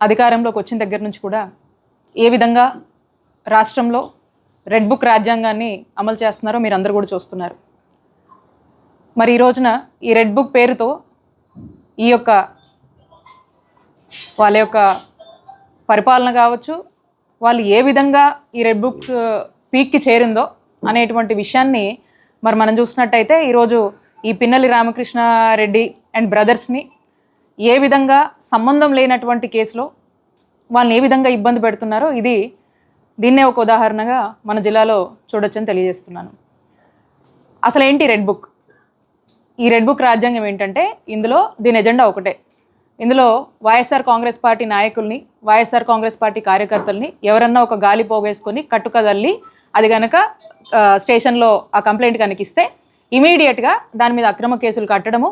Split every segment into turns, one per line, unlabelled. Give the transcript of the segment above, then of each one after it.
అధికారంలోకి వచ్చిన దగ్గర నుంచి కూడా ఏ విధంగా రాష్ట్రంలో రెడ్ బుక్ రాజ్యాంగాన్ని అమలు చేస్తున్నారో మీరు అందరూ కూడా చూస్తున్నారు. మరి ఈ రోజున ఈ రెడ్ బుక్ పేరుతో ఈ యొక్క వాళ్ళ యొక్క పరిపాలన కావచ్చు వాళ్ళు ఏ విధంగా ఈ రెడ్ బుక్ పీక్కి చేరిందో అనేటువంటి విషయాన్ని మరి మనం చూసినట్టయితే ఈరోజు ఈ పిన్నలి రామకృష్ణారెడ్డి అండ్ బ్రదర్స్ని ఏ విధంగా సంబంధం లేనటువంటి కేసులో వాళ్ళని ఏ విధంగా ఇబ్బంది పెడుతున్నారో ఇది దీన్నే ఒక ఉదాహరణగా మన జిల్లాలో చూడొచ్చని తెలియజేస్తున్నాను. అసలు ఏంటి రెడ్ బుక్? ఈ రెడ్ బుక్ రాజ్యాంగం ఏంటంటే ఇందులో దీని ఎజెండా ఒకటే. ఇందులో వైఎస్ఆర్ కాంగ్రెస్ పార్టీ నాయకుల్ని వైఎస్ఆర్ కాంగ్రెస్ పార్టీ కార్యకర్తల్ని ఎవరన్నా ఒక గాలి పోగేసుకొని కట్టుకదల్లి అది కనుక స్టేషన్లో ఆ కంప్లైంట్ కనుక ఇస్తే ఇమీడియట్గా దాని మీద అక్రమ కేసులు కట్టడము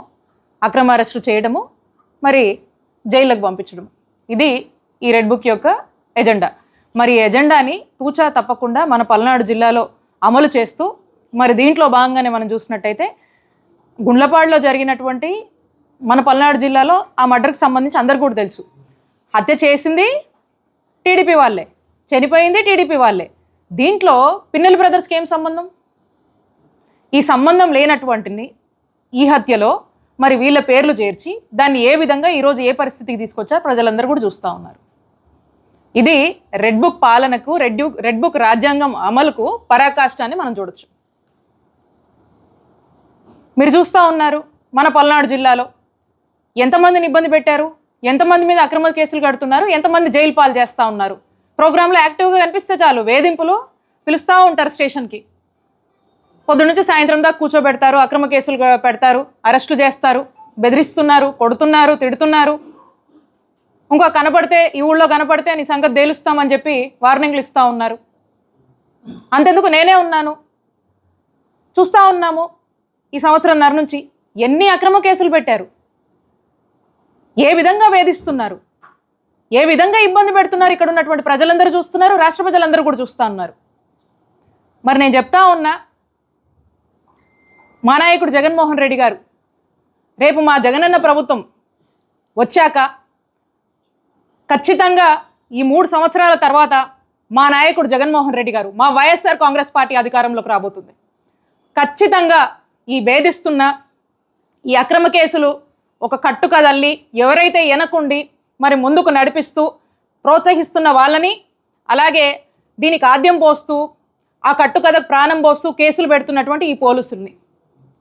అక్రమ అరెస్టు చేయడము మరి జైళ్ళకు పంపించడం. ఇది ఈ రెడ్ బుక్ యొక్క ఎజెండా. మరి ఈ ఎజెండాని తూచా తప్పకుండా మన పల్నాడు జిల్లాలో అమలు చేస్తూ మరి దీంట్లో భాగంగానే మనం చూసినట్టయితే గుండ్లపాడులో జరిగినటువంటి మన పల్నాడు జిల్లాలో ఆ మర్డర్కి సంబంధించి అందరికీ కూడా తెలుసు. హత్య చేసింది టీడీపీ వాళ్ళే చనిపోయింది టీడీపీ వాళ్ళే. దీంట్లో పిన్నెల బ్రదర్స్కి ఏం సంబంధం? ఈ సంబంధం లేనటువంటిని ఈ హత్యలో మరి వీళ్ళ పేర్లు చేర్చి దాన్ని ఏ విధంగా ఈరోజు ఏ పరిస్థితికి తీసుకొచ్చారు ప్రజలందరూ కూడా చూస్తూ ఉన్నారు. ఇది రెడ్ బుక్ పాలనకు రెడ్ రెడ్ బుక్ రాజ్యాంగం అమలుకు పరాకాష్ట అని మనం చూడొచ్చు. మీరు చూస్తూ ఉన్నారు మన పల్నాడు జిల్లాలో. ఎంతమందిని ఇబ్బంది పెట్టారు? ఎంతమంది మీద అక్రమ కేసులు కడుతున్నారు? ఎంతమంది జైలు పాలు చేస్తూ ఉన్నారు? ప్రోగ్రాంలో యాక్టివ్గా కనిపిస్తే చాలు వేధింపులు పిలుస్తూ ఉంటారు స్టేషన్కి. పొద్దునుంచి సాయంత్రం దాకా కూర్చోబెడతారు అక్రమ కేసులు పెడతారు అరెస్టు చేస్తారు బెదిరిస్తున్నారు కొడుతున్నారు తిడుతున్నారు. ఇంకో కనపడితే ఈ ఊళ్ళో కనపడితే నీ సంగతి తేలుస్తామని చెప్పి వార్నింగ్లు ఇస్తూ ఉన్నారు. అంతెందుకు నేనే ఉన్నాను? చూస్తూ ఉన్నాము ఈ సంవత్సరంన్నర నుంచి. ఎన్ని అక్రమ కేసులు పెట్టారు? ఏ విధంగా వేధిస్తున్నారు? ఏ విధంగా ఇబ్బంది పెడుతున్నారు? ఇక్కడ ఉన్నటువంటి ప్రజలందరూ చూస్తున్నారు రాష్ట్ర ప్రజలందరూ కూడా చూస్తూ ఉన్నారు. మరి నేను చెప్తా ఉన్నా మా నాయకుడు జగన్మోహన్ రెడ్డి గారు. రేపు మా జగనన్న ప్రభుత్వం వచ్చాక ఖచ్చితంగా ఈ మూడు సంవత్సరాల తర్వాత మా నాయకుడు జగన్మోహన్ రెడ్డి గారు మా వైఎస్ఆర్ కాంగ్రెస్ పార్టీ అధికారంలోకి రాబోతుంది. ఖచ్చితంగా ఈ వేధిస్తున్న ఈ అక్రమ కేసులు ఒక కట్టుక తల్లి ఎవరైతే ఎనకుండి మరి ముందుకు నడిపిస్తూ ప్రోత్సహిస్తున్న వాళ్ళని అలాగే దీనికి ఆద్యం పోస్తూ ఆ కట్టుకథకు ప్రాణం పోస్తూ కేసులు పెడుతున్నటువంటి ఈ పోలీసుల్ని.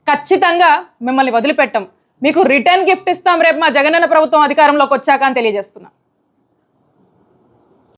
ఖచ్చితంగా మిమ్మల్ని వదిలిపెట్టం. మీకు రిటర్న్ గిఫ్ట్ ఇస్తాం రేపు మా జగనన్న ప్రభుత్వం అధికారంలోకి వచ్చాక అని తెలియజేస్తున్నా.